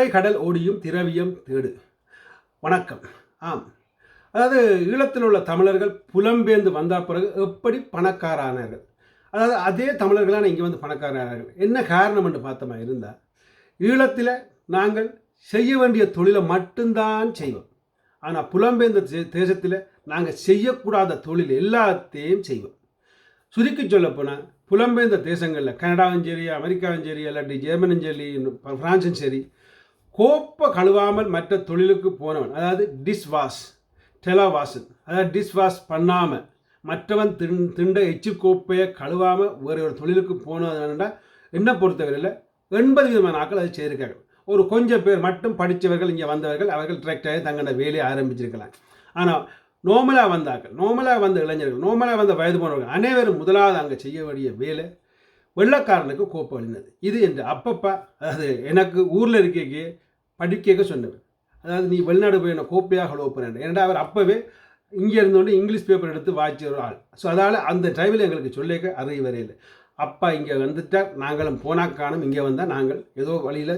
திசை கடல் ஓடியும் திரவியம் தேடு. வணக்கம். ஆம். அதாவது ஈழத்தில் உள்ள தமிழர்கள் புலம்பெயர்ந்து வந்த பிறகு எப்படி பணக்காரானார்கள்? அதாவது அதே தமிழர்களான இங்கே வந்து பணக்காரர்கள் என்ன காரணம் என்று பார்த்தோமா இருந்தால் ஈழத்தில் நாங்கள் செய்ய வேண்டிய தொழிலை மட்டும்தான் செய்வோம். ஆனால் புலம்பெயர்ந்த தேசத்தில் நாங்கள் செய்யக்கூடாத தொழில் எல்லாத்தையும் செய்வோம். சுருக்கி சொல்லப்போனால் புலம்பெயர்ந்த தேசங்களில் கனடாவும் சரி அமெரிக்காவும் சரி இல்லாட்டி ஜெர்மனும் சரி ஃப்ரான்ஸும் சரி கோப்பை கழுவாமல் மற்ற தொழிலுக்கு போனவன் அதாவது டிஷ் வாஷ் அதாவது டிஷ் வாஷ் பண்ணாமல் மற்றவன் தின் திண்ட எச்சு கோப்பையை கழுவாமல் வேறு ஒரு தொழிலுக்கு போனதுன்னா என்ன பொறுத்தவரையில் எண்பது விதமான நாட்கள் அதை செய்திருக்காங்க. ஒரு கொஞ்சம் பேர் மட்டும் படித்தவர்கள் இங்கே வந்தவர்கள் அவர்கள் டிரெக்டாக தங்களோட வேலையை ஆரம்பிச்சிருக்கலாம். ஆனால் நோமலாக வந்தார்கள் நோமலாக வந்த இளைஞர்கள் நோமலாக வந்த வயது போனவர்கள் அனைவரும் முதலாவது அங்கே செய்ய வேண்டிய வேலை வெள்ளக்காரனுக்கு கோப்பம் எழுந்தது இது என்று அப்பப்பா அதாவது எனக்கு ஊரில் இருக்க படிக்க சொன்னவர் அதாவது நீ வெளிநாடு போய் என்ன கோப்பையாக லோப்பினேன் ஏன்னா அவர் அப்போவே இங்கே இருந்தோண்டு இங்கிலீஷ் பேப்பர் எடுத்து வாய்ச்சி ஒரு ஆள். ஸோ அதால் அந்த டைமில் எங்களுக்கு சொல்லிக்க அறிய வரையில். அப்பா இங்கே வந்துட்டால் நாங்களும் போனாக்கானும் இங்கே வந்தால் நாங்கள் ஏதோ வழியில்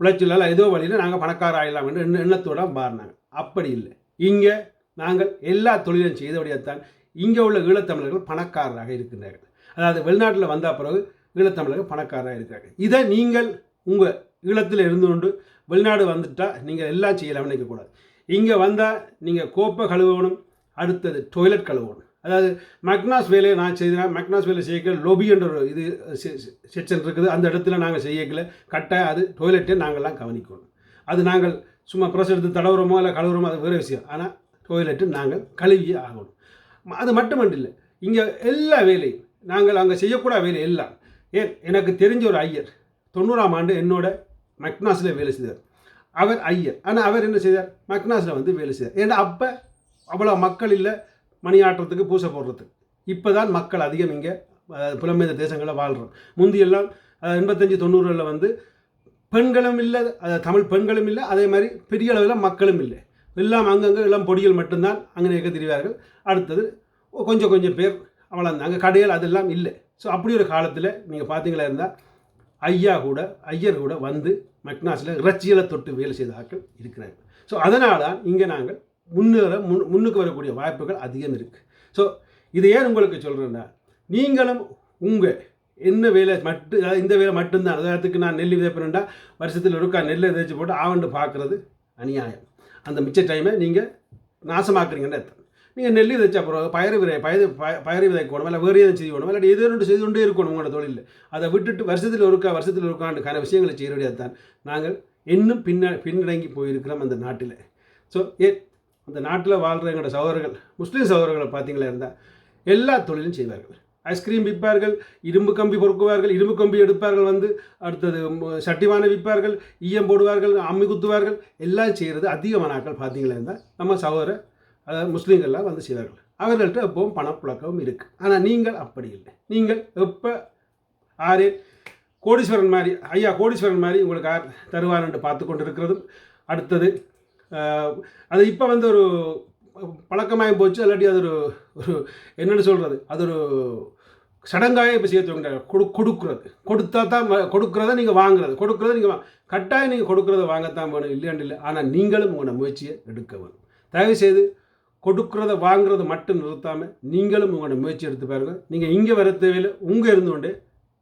உழைச்சலால் ஏதோ வழியில் நாங்கள் பணக்கார ஆகலாம் என்று எண்ணத்தோடு மாறினாங்க. அப்படி இல்லை. இங்கே நாங்கள் எல்லா தொழிலும் செய்தபடியாகத்தான் இங்கே உள்ள ஈழத்தமிழர்கள் பணக்காரராக இருக்கின்றார்கள். அதாவது வெளிநாட்டில் வந்த பிறகு ஈழத்தமிழர்கள் பணக்காரராக இருக்கிறார்கள். இதை நீங்கள் உங்கள் ஈழத்தில் இருந்து கொண்டு வெளிநாடு வந்துட்டால் நீங்கள் எல்லாம் செய்யலாம் நினைக்கக்கூடாது இங்கே வந்தால் நீங்கள் கோப்பை கழுவணும் அடுத்தது டொய்லெட் கழுவணும். அதாவது மக்னாஸ் வேலையை நான் செய்தேன். மக்னாஸ் வேலை செய்யக்கல லொபி என்ற ஒரு இது செக்ஷன் இருக்குது. அந்த இடத்துல நாங்கள் செய்யக்கல. கட்டாயம் அது டொய்லெட்டை நாங்கள்லாம் கவனிக்கணும். அது நாங்கள் சும்மா ப்ரெஸ் எடுத்து தடவுறோமோ இல்லை கழுவுறோமோ அது வேறு விஷயம். ஆனால் டொய்லெட்டு நாங்கள் கழுவியே ஆகணும். அது மட்டுமன்றில்லை இங்கே எல்லா வேலையும் நாங்கள் அங்கே செய்யக்கூடாது வேலை எல்லாம் ஏன்? எனக்கு தெரிஞ்ச ஒரு ஐயர் தொண்ணூறாம் ஆண்டு என்னோட மக்னாஸில் வேலை செய்தார். அவர் ஐயர். ஆனால் அவர் என்ன செய்தார்? மக்னாஸில் வந்து வேலை செய்தார். ஏன்னா அப்போ அவ்வளோ மக்கள் இல்லை மணி பூசை போடுறதுக்கு. இப்போ தான் மக்கள் அதிகம் இங்கே புலம்பெயர்ந்த தேசங்களில் வாழ்கிறோம் முந்தியெல்லாம் எண்பத்தஞ்சு தொண்ணூறுகளில் வந்து பெண்களும் இல்லை தமிழ் பெண்களும் இல்லை அதே மாதிரி பெரிய அளவில் மக்களும் இல்லை. எல்லாம் அங்கங்கே எல்லாம் பொடிகள் மட்டும்தான் அங்கே இருக்க தெரிவார்கள் அடுத்தது கொஞ்சம் கொஞ்சம் பேர் அவ்வளோ அங்கே கடைகள் அதெல்லாம் இல்லை. ஸோ அப்படி ஒரு காலத்தில் நீங்கள் பார்த்தீங்களா இருந்தால் ஐயா கூட ஐயர் கூட வந்து மெக்னாஸில் இறைச்சியலை தொட்டு வேலை செய்த ஆட்கள் இருக்கிறார்கள் ஸோ அதனால் தான் இங்கே நாங்கள் முன்னேற முன் முன்னுக்கு வரக்கூடிய வாய்ப்புகள் அதிகம் இருக்குது ஸோ இதை ஏன் உங்களுக்கு சொல்கிறேன்னா நீங்களும் உங்கள் என்ன வேலை மட்டும் இந்த வேலை மட்டும்தான். உதாரணத்துக்கு நான் நெல் விதைப்பேன்டா வருஷத்தில் இருக்கா நெல்லை விதைச்சு போட்டு ஆவண்டு பார்க்குறது அநியாயம். அந்த மிச்ச டைமை நீங்கள் நாசமாக்குறீங்கன்னு அர்த்தம். நீங்கள் நெல் விதைச்சா அப்புறம் பயிர் விதை பயிர் பயிர் விதைக்கணும் இல்லை வேறு எதுவும் செய்யணும் இல்லை எது ரெண்டு செய்து கொண்டே இருக்கணும் உங்களோட தொழிலில். அதை விட்டுட்டு வருஷத்தில் இருக்கா வருஷத்தில் இருக்காண்டுக்கான விஷயங்களை செய்ய தான். நாங்கள் இன்னும் பின்ன பின்னடங்கி போயிருக்கிறோம் அந்த நாட்டில். ஸோ ஏ அந்த நாட்டில் வாழ்கிற எங்களோட சகோதரர்கள் முஸ்லீம் சகோதரர்களை பார்த்தீங்களா இருந்தால் எல்லா தொழிலும் செய்வார்கள். ஐஸ்கிரீம் விற்பார்கள் இரும்பு கம்பி பொறுக்குவார்கள் இரும்பு கம்பி எடுப்பார்கள் வந்து அடுத்தது சட்டிவானை விற்பார்கள் ஈயம் போடுவார்கள் அம்மி குத்துவார்கள் எல்லாம் செய்கிறது அதிகமான ஆட்கள் பார்த்தீங்களா இருந்தால் நம்ம சகோதர அதாவது முஸ்லீம்கள்லாம் வந்து செய்தார்கள் அவர்கள்ட்ட எப்பவும் பணப்புழக்கமும் இருக்குது ஆனால் நீங்கள் அப்படி இல்லை. நீங்கள் எப்போ ஆரே கோடீஸ்வரன் மாதிரி ஐயா கோடீஸ்வரன் மாதிரி உங்களுக்கு ஆர் தருவார் என்று பார்த்து கொண்டு இருக்கிறதும் அடுத்தது அது இப்போ வந்து ஒரு பழக்கமாக போச்சு. இல்லாட்டி அது ஒரு ஒரு என்னென்னு சொல்கிறது அது ஒரு சடங்காக இப்போ செய்ய தொடங்க கொடு கொடுக்குறது. கொடுத்தா தான் கொடுக்குறத நீங்கள் வாங்குறது. கொடுக்குறத நீங்கள் கட்டாயம் நீங்கள் கொடுக்குறத வாங்கத்தான் வேணும். இல்லையாண்டு இல்லை ஆனால் நீங்களும் உங்களோட முயற்சியை எடுக்க வேணும். தயவுசெய்து கொடுக்குறத வாங்குறத மட்டும் நிறுத்தாமல் நீங்களும் உங்களோட முயற்சி எடுத்து பாருங்கள் நீங்கள் இங்கே வர தேவையில் உங்கள் இருந்துகொண்டு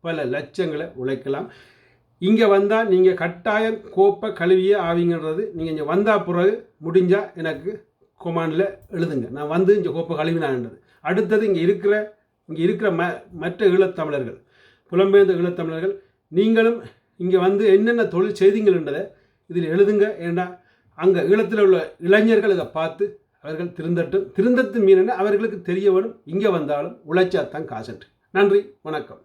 பல லட்சங்களை உழைக்கலாம். இங்கே வந்தால் நீங்கள் கட்டாயம் கோப்பை கழுவியே ஆவிங்கன்றது நீங்கள் இங்கே வந்தால் பிறகு முடிஞ்சால் எனக்கு கொமாண்டில் எழுதுங்க. நான் வந்து இங்கே கோப்பை கழுவினான்றது அடுத்தது இங்கே இருக்கிற இங்கே இருக்கிற ம மற்ற ஈழத்தமிழர்கள் புலம்பெயர்ந்த ஈழத்தமிழர்கள் நீங்களும் இங்கே வந்து என்னென்ன தொழில் செய்தீங்கள்ன்றதை இதில் எழுதுங்க. ஏன்னா அங்கே ஈழத்தில் உள்ள இளைஞர்கள் இதை பார்த்து அவர்கள் திருந்தட்டும் திருந்தத்து மீறின அவர்களுக்கு தெரிய வேணும். இங்கே வந்தாலும் உழைச்சாத்தான் காசட்டு நன்றி வணக்கம்.